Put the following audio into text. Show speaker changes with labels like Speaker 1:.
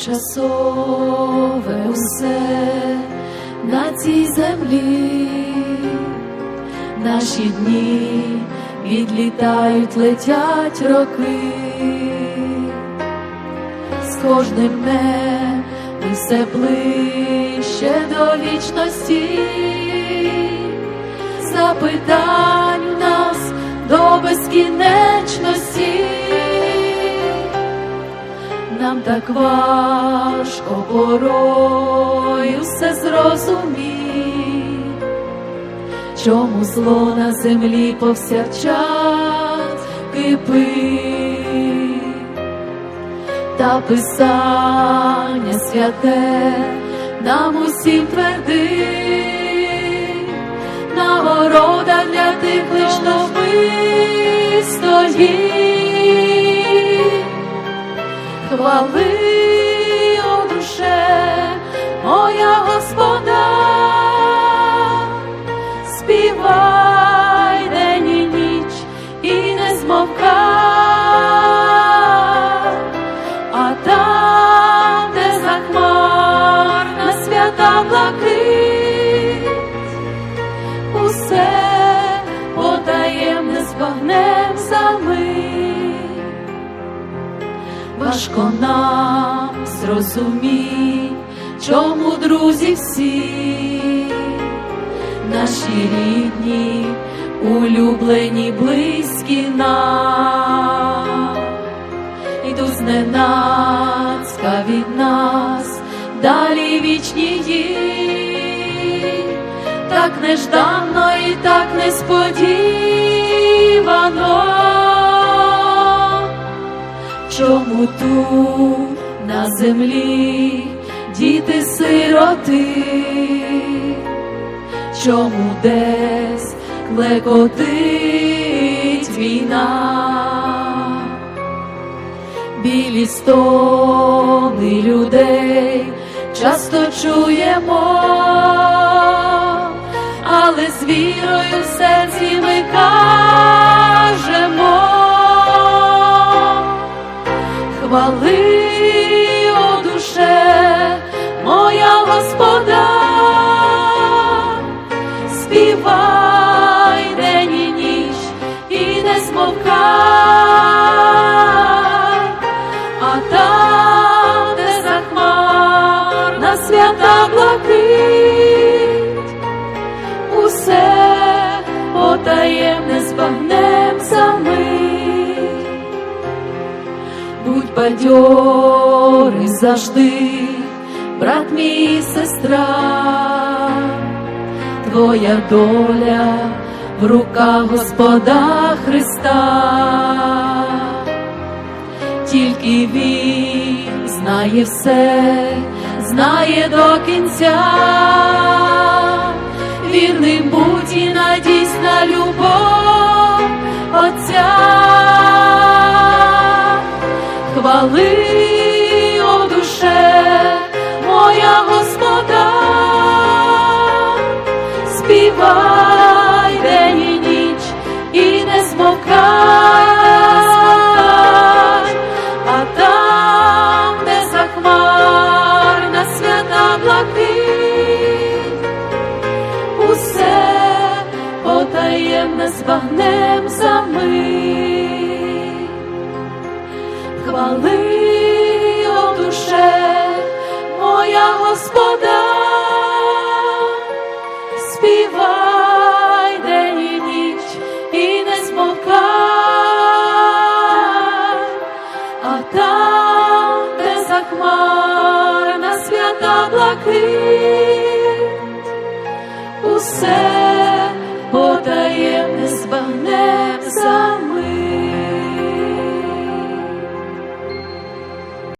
Speaker 1: тимчасове усе на цій землі, наші дні відлітають, летять роки, з кожним днем ми все ближче до вічності, запитань у нас до безкінечності нам так важко порою все зрозуміть, чому зло на землі повсякчас кипить, та писання святе нам усім твердить, нагорода для тих лиш нових стоїть. Важко нам зрозуміть, чому друзі всі, наші рідні, улюблені, близькі нам, йдуть зненацька від нас, далі вічні їй, так нежданно і так несподівано тут на землі діти сироти, чому десь клекотить війна, білі стони людей часто чуємо, але з вірою в серці ми кажемо. Хвали, о душе, моя Господа, співай день і ніч і не смовкай, а там, де захмарна свята бадьорий завжди, брат мій сестра, твоя доля в руках Господа Христа, тільки Він знає все, знає до кінця, вірним будь і надійсь на любов Отця хвали, о душе, моя Господа, співай день і ніч і не змовкай, а там, де захмарна свята блакить, усе потаємне збагнем де на свята блакить, усе